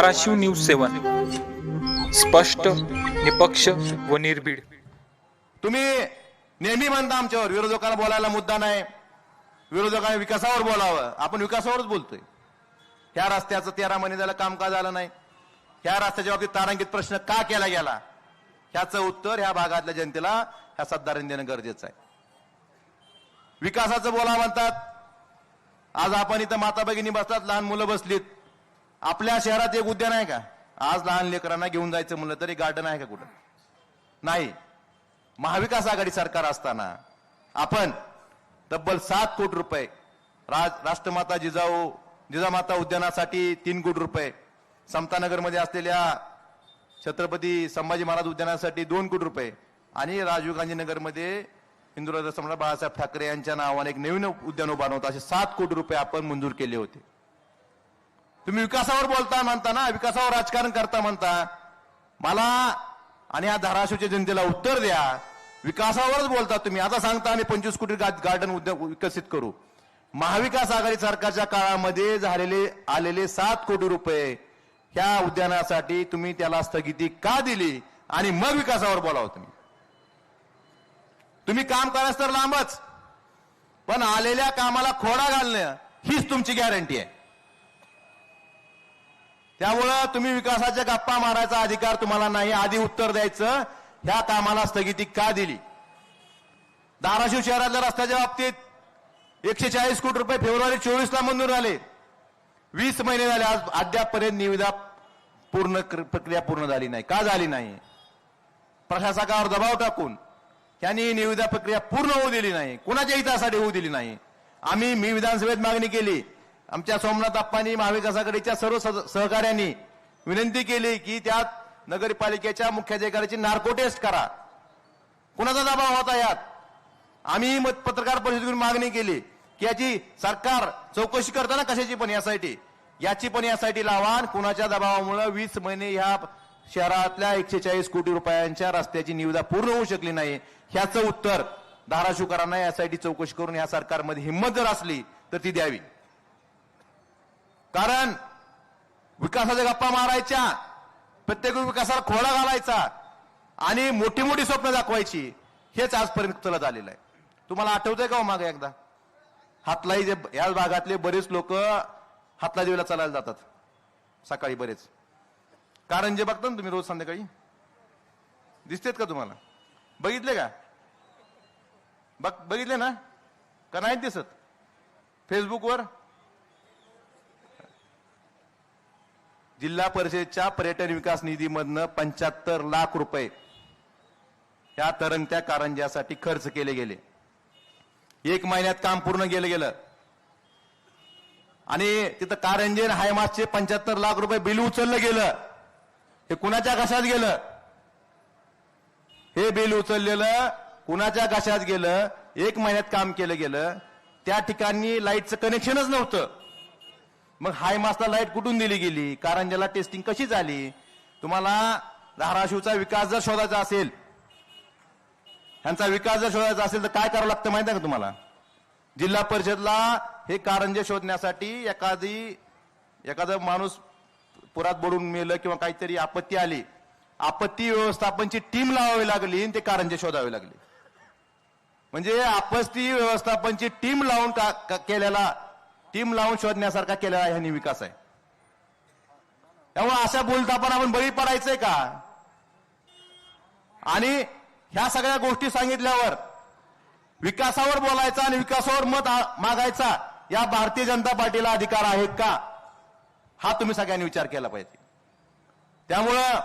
Dharashiv news सेवन. स्पष्ट निपक्ष व निर्भीड. तुम्ही नेहमी म्हणता आमच्यावर विरोधकांना बोलायला मुद्दा नाही. विरोधकांनी विकासावर बोलावं. आपण विकासावरच बोलतोय. ह्या रस्त्याचं तेरा महिने झालं काम का झालं नाही. ह्या रस्त्याच्या बाबतीत तारांकित प्रश्न का केला गेला? ह्याचं उत्तर ह्या भागातल्या जनतेला ह्या सत्तारांनी देणं गरजेचं आहे. विकासाचं बोला म्हणतात. आज आपण इथं माता भगिनी बसतात लहान मुलं बसलीत. आपल्या शहरात एक उद्यान आहे का? आज लहान लेकरांना घेऊन जायचं म्हणलं तरी गार्डन आहे का कुठं? नाही. महाविकास आघाडी सरकार असताना आपण तब्बल सात कोटी रुपये राज राष्ट्रमाता जिजाऊ जिजामाता उद्यानासाठी तीन कोटी रुपये समतानगरमध्ये असलेल्या छत्रपती संभाजी महाराज उद्यानासाठी दोन कोटी रुपये आणि राजीव गांधी नगरमध्ये हिंदुराज सम्राट बाळासाहेब ठाकरे यांच्या नावाने एक नवीन उद्यान उभारलं असे सात कोटी रुपये आपण मंजूर केले होते. तुम्ही विकासावर बोलता म्हणता ना विकासावर राजकारण करता म्हणता. मला आणि या धाराशिवच्या जनतेला उत्तर द्या. विकासावरच बोलता तुम्ही. आता सांगता आम्ही पंचवीस कोटी गार्डन उद्या विकसित करू. महाविकास आघाडी सरकारच्या काळामध्ये झालेले आलेले सात कोटी रुपये ह्या उद्यानासाठी तुम्ही त्याला स्थगिती का दिली? आणि मग विकासावर बोलावं तुम्ही. तुम्ही काम करास तर लांबच. पण आलेल्या कामाला खोडा घालणं हीच तुमची गॅरंटी आहे. त्यामुळं तुम्ही विकासाच्या गप्पा मारायचा अधिकार तुम्हाला नाही. आधी उत्तर द्यायचं. ह्या कामाला स्थगिती का दिली? धाराशिव शहरातल्या रस्त्याच्या बाबतीत एकशे चाळीस कोटी रुपये फेब्रुवारी चोवीस ला मंजूर झाले. वीस महिने झाले. आज अद्यापपर्यंत निविदा पूर्ण क्र- प्रक्रिया पूर्ण झाली नाही. का झाली नाही? प्रशासकावर दबाव टाकून त्यांनी निविदा प्रक्रिया पूर्ण होऊ दिली नाही. कुणाच्या हितासाठी होऊ दिली नाही? आम्ही मी विधानसभेत मागणी केली. आमच्या सोमनाथ अप्पांनी महाविकास आघाडीच्या सर्व सद- सहकाऱ्यांनी विनंती केली की त्यात नगरपालिकेच्या मुख्याधिकाऱ्याची नार्को टेस्ट करा. कुणाचा दबाव होता यात? आम्ही मत पत्रकार परिषदेतून मागणी केली की याची सरकार चौकशी करताना कशाची पण यासाठी? याची पण यासाठी लावा आणि कुणाच्या दबावामुळे वीस महिने ह्या शहरातल्या एकशे चाळीस कोटी रुपयांच्या रस्त्याची निविदा पूर्ण होऊ शकली नाही. ह्याचं उत्तर धाराशिवकरांना यासाठी चौकशी करून या सरकारमध्ये हिंमत जर असली तर ती द्यावी. कारण विकासाच्या गप्पा मारायच्या प्रत्येक विकासाला खोळा घालायचा आणि मोठी मोठी स्वप्न दाखवायची हेच आजपर्यंत चलत आलेलं आहे. तुम्हाला आठवतंय का हो मागे एकदा? हातलाई जे या भागातले बरेच लोक हातला देवीला चालायला जातात. सकाळी बरेच. कारण जे बघता ना तुम्ही रोज संध्याकाळी? दिसतेत का तुम्हाला? बघितले का? बघ बघितले ना? का नाहीत दिसत? फेसबुकवर जिल्हा परिषदेच्या पर्यटन विकास निधीमधनं पंच्याहत्तर लाख रुपये ह्या तरंगत्या कारंज्यासाठी खर्च केले गेले. एक महिन्यात काम पूर्ण केलं गेलं. आणि तिथं कारंजे आणि हायमासचे पंच्याहत्तर लाख रुपये बिल उचललं गेलं. हे कुणाच्या कशात गेलं? हे बिल उचललेलं कुणाच्या कशात गेलं? एक महिन्यात काम केलं गेलं. त्या ठिकाणी लाईटचं कनेक्शनच नव्हतं. मग हाय मासला लाइट कुठून दिली गेली? कारंजाला टेस्टिंग कशी झाली? तुम्हाला धाराशिवचा विकास जर शोधायचा असेल ह्यांचा विकास जर शोधायचा असेल तर काय करावं लागतं माहिती आहे का तुम्हाला? जिल्हा परिषदला हे कारंजे शोधण्यासाठी एखादी एखादा माणूस पुरात बुडून मेलं किंवा काहीतरी आपत्ती आली आपत्ती व्यवस्थापनची टीम लावावी लागली आणि ते कारंजे शोधावे लागले. म्हणजे आपत्ती व्यवस्थापनची टीम लावून का- का- केलेला टीम लावून शोधण्यासारखा केलेला ह्यानी विकास आहे. त्यामुळे अशा बोलता आपण बळी पडायचंय का? आणि ह्या सगळ्या गोष्टी सांगितल्यावर विकासावर बोलायचा आणि विकासावर मत मागायचा या भारतीय जनता पार्टीला अधिकार आहेत का? हा तुम्ही सगळ्यांनी विचार केला पाहिजे. त्यामुळं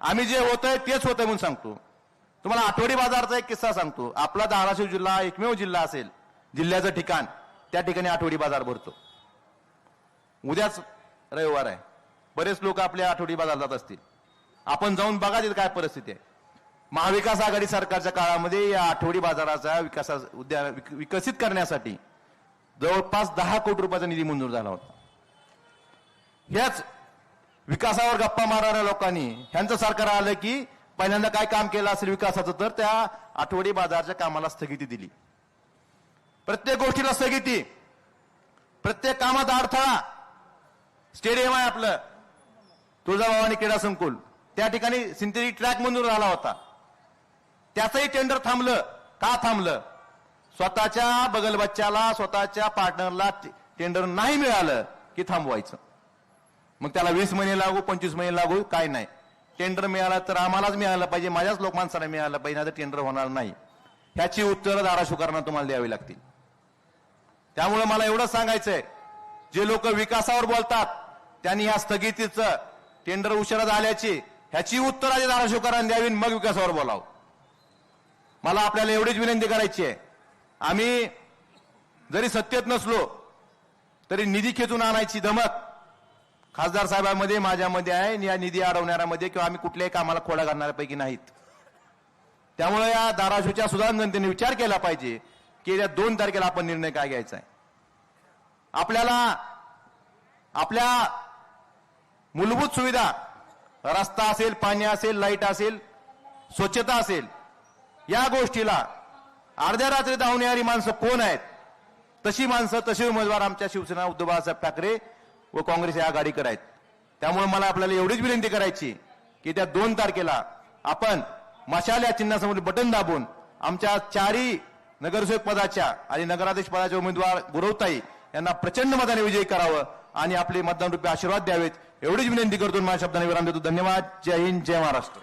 आम्ही जे होतंय तेच होतंय म्हणून सांगतो. तुम्हाला आठवडी बाजारचा एक किस्सा सांगतो. आपला धाराशिव जिल्हा एकमेव जिल्हा असेल जिल्ह्याचं ठिकाण. त्या ठिकाणी आठवडी बाजार भरतो. उद्याच रविवार आहे. बरेच लोक आपल्या आठवडी बाजार जात असतील. आपण जाऊन बघा तिथे काय परिस्थिती आहे. महाविकास आघाडी सरकारच्या काळामध्ये या आठवडी बाजाराचा विकासा उद्या विक- विकसित करण्यासाठी जवळपास दहा कोटी रुपयाचा निधी मंजूर झाला होता. ह्याच विकासावर गप्पा मारणाऱ्या लोकांनी ह्यांचं सरकार आलं की पहिल्यांदा काय काम केलं असेल विकासाचं तर त्या आठवडी बाजारच्या कामाला स्थगिती दिली. प्रत्येक गोष्टीला स्थगिती. प्रत्येक कामाचा अडथळा. स्टेडियम आहे आपलं. तुळजाभवानी क्रीडा संकुल. त्या ठिकाणी सिंथेटिक ट्रॅक मंजूर झाला होता. त्याचंही टेंडर थांबलं. का थांबलं? स्वतःच्या बगल बच्च्याला स्वतःच्या पार्टनरला टेंडर नाही मिळालं की थांबवायचं. मग त्याला वीस महिने लागू पंचवीस महिने लागू काय नाही. टेंडर मिळालं तर आम्हालाच मिळालं पाहिजे माझ्याच लोकमानसाला मिळालं पाहिजे नाही तर टेंडर होणार नाही. ह्याची उत्तरं धाराशिवकरांना तुम्हाला द्यावी लागतील. त्यामुळे मला एवढंच सांगायचंय. जे लोक विकासावर बोलतात त्यांनी ह्या स्थगितीचं टेंडर उशिरा झाल्याची ह्याची उत्तर आधी धाराशिवकरांनी द्यावी मग विकासावर बोलावं. मला आपल्याला एवढीच विनंती करायची आहे. आम्ही जरी सत्तेत नसलो तरी निधी खेचून आणायची धमक खासदार साहेबांमध्ये माझ्यामध्ये आहे आणि या निधी अडवणाऱ्यामध्ये किंवा आम्ही कुठल्याही कामाला खोडा घालणाऱ्यापैकी नाहीत. त्यामुळे या धाराशिवच्या सुधारण जनतेने विचार केला पाहिजे. की येत्या दोन तारखेला आपण निर्णय काय घ्यायचा आहे? आपल्याला आपल्या मूलभूत सुविधा रस्ता असेल पाणी असेल लाइट असेल स्वच्छता असेल या गोष्टीला अर्ध्या रात्री धावून येणारी माणसं कोण आहेत? तशी माणसं तसे उमेदवार आमच्या शिवसेना उद्धव बाळासाहेब ठाकरे व काँग्रेस या आघाडीकर आहेत. त्यामुळे मला आपल्याला एवढीच विनंती करायची की त्या दोन तारखेला आपण मशाल या चिन्हासमोर बटन दाबून आमच्या चारही नगरसेवक पदाच्या आणि नगराध्यक्ष पदाचे उमेदवार गुरवताई यांना प्रचंड मताने विजयी करावं आणि आपले मतदान रुपये आशीर्वाद द्यावेत. एवढीच विनंती करतो माझ्या शब्दाने विराम देतो. धन्यवाद. जय हिंद. जय महाराष्ट्र.